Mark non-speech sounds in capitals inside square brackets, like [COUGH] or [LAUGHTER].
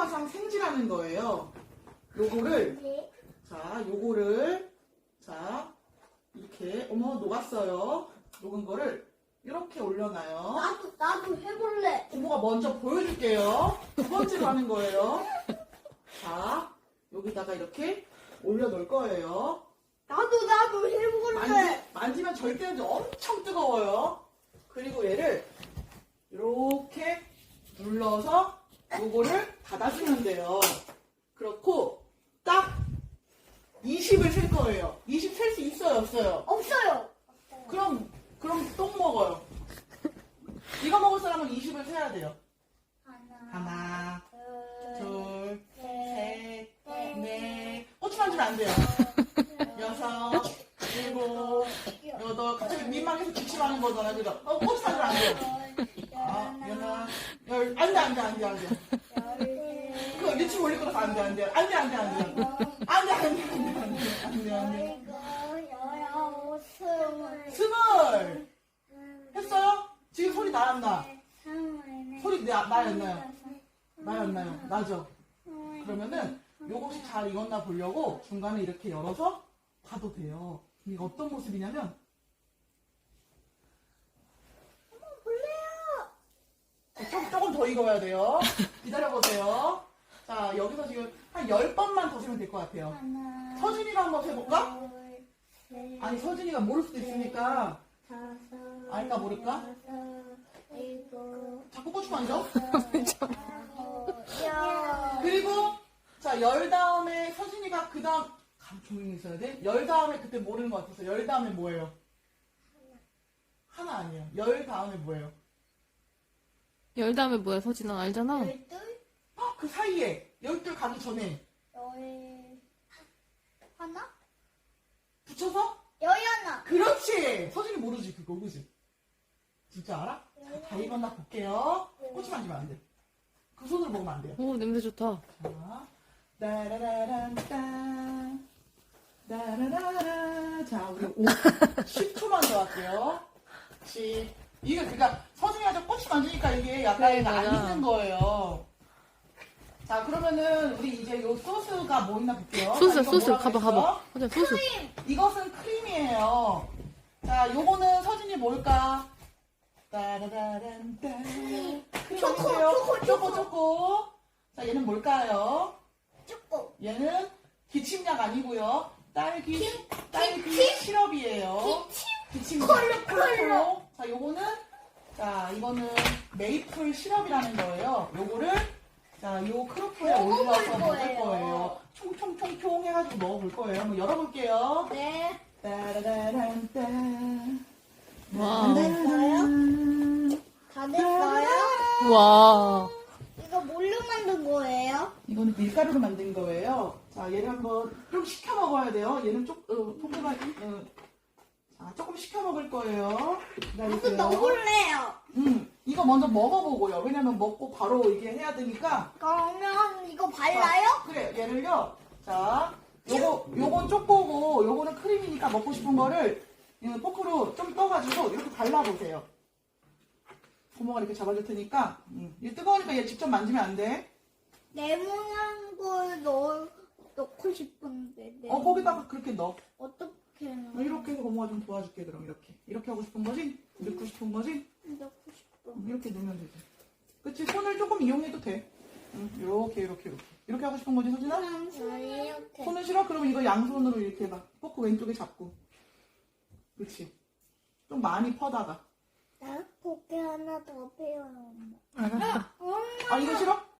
한화상 생지라는 거예요. 요거를 네. 자, 요거를 자 이렇게 어머 녹았어요. 녹은 거를 이렇게 올려놔요. 나도 나도 해볼래. 부모가 먼저 보여줄게요. 두 번째로 하는 거예요. 자, 여기다가 이렇게 올려놓을 거예요. 나도 나도 해볼래. 만지, 만지면 절대 엄청 뜨거워요. 그리고 얘를 이렇게 눌러서 요거를 닫아주면 돼요. 그렇고 딱 20을 셀 거예요. 20 셀 수 있어요, 없어요? 없어요. 그럼 그럼 똥 먹어요. 이거 먹을 사람은 20을 세야 돼요. 하나, 둘, 둘, 셋, 넷. 꼬치 만지면 안 돼요. 여섯, 일곱, 여덟. 갑자기 민망해서 기침하는 거잖아, 그죠? 어, 꼬치 만지면 안 돼요. 아, 연아, 열, 안 돼, 안 돼, 안 돼, 안 돼. 그거 유튜브 올릴 거라서 안 돼, 안 돼. 안 돼, 안 돼, 안 돼. 안 돼, 안 돼, 안 돼, 안 돼, 안 돼, 안 돼. 열아홉, 스물! 했어요? 지금 소리 나, 안 나? 스물네, 소리 나, 나요, 안 나요? 나요, 안 나요? 나죠? 그러면은 요것이 잘 익었나 보려고 중간에 이렇게 열어서 봐도 돼요. 이게 어떤 모습이냐면 익어야 돼요. 기다려보세요. 자, 여기서 지금 한 10번만 더 세면 될 것 같아요. 하나, 서준이가 한번 해볼까? 둘, 셋, 아니, 서준이가 모를 수도 있으니까 알까 모를까? 자꾸 고추 만져? 아홉, 열. 그리고 자, 열 다음에 서준이가 그 다음 감 조용히 있어야 돼. 열 다음에 그때 모르는 것 같아서 열 다음에 뭐예요? 하나 아니에요. 열 다음에 뭐예요? 열 다음에 뭐야 서진아 알잖아 열둘, 헉, 그 사이에 열둘 가기 전에 열 하나, 붙여서 열하나. 그렇지. 서준이 모르지 그거 그지? 진짜 알아? 자, 다 익었나 볼게요. 꼬치 만지면 안 돼. 그 손으로 먹으면 안 돼요. 오 냄새 좋다 자, 따라라란 딴. 따라라라. 자, 우리 5, 10초만 [LAUGHS] 더 할게요. 10. 이게 그니까 서준이가 좀 꼬치 만지니까 이게 약간 네, 안. 있는 거예요. 자, 그러면은 우리 이제 요 소스가 뭐 있나 볼게요. 소스 소스 가봐? 가봐 서진 소스 이것은 크림이에요. 자, 요거는 서진이 뭘까? 따라라란딴. 크림 초코? 초코, 초코, 초코. 자, 얘는 뭘까요? 조금. 얘는 기침약 아니고요. 딸기 딸기? 시럽이에요. 기침. 기침 컬러, 컬러. 자, 요거는 자, 이거는 메이플 시럽이라는 거예요. 요거를 자, 요 크로플에 올려서 먹을 거예요. 총총총총 해가지고 먹어볼 거예요. 한번 열어볼게요. 네. 따라란딴. 와. 다 됐어요? 와 이거 뭘로 만든 거예요? 이거는 밀가루로 만든 거예요. 자, 얘를 한번 좀 식혀 먹어야 돼요. 얘는 쪽, 어, 통통한, 어, 자, 조금 식혀 먹을 거예요. 한번 기다리세요. 넣어볼래요. 음, 이거 먼저 먹어보고요. 왜냐면 먹고 바로 이게 해야 되니까. 그러면 이거 발라요? 그래, 얘를요. 자, 요거, 요건 쪼꼬고, 요거는 크림이니까 먹고 싶은 거를 이 포크로 좀 떠가지고 이렇게 발라보세요. 고모가 이렇게 잡아줄 테니까. 음, 얘 뜨거우니까 얘 직접 만지면 안 돼. 네모난 걸 넣, 넣고 싶은데. 네. 어, 거기다가 그렇게 넣어. 어떻게? 고모가 좀 도와줄게 그럼 이렇게 이렇게 하고 싶은 거지? 넣고 싶은 거지? 넣고 싶어. 음, 이렇게 넣으면 되지 그치 손을 조금 이용해도 돼 응, 이렇게 이렇게 이렇게 이렇게 하고 싶은 거지 서진아? 네, 이렇게. 손은 싫어? 그럼 이거 양손으로 이렇게 해봐 포크 왼쪽에 잡고 그치 좀 많이 퍼다가 나 고개 하나 더 배워요, 엄마. 알았어 엄마. 아 이거 싫어?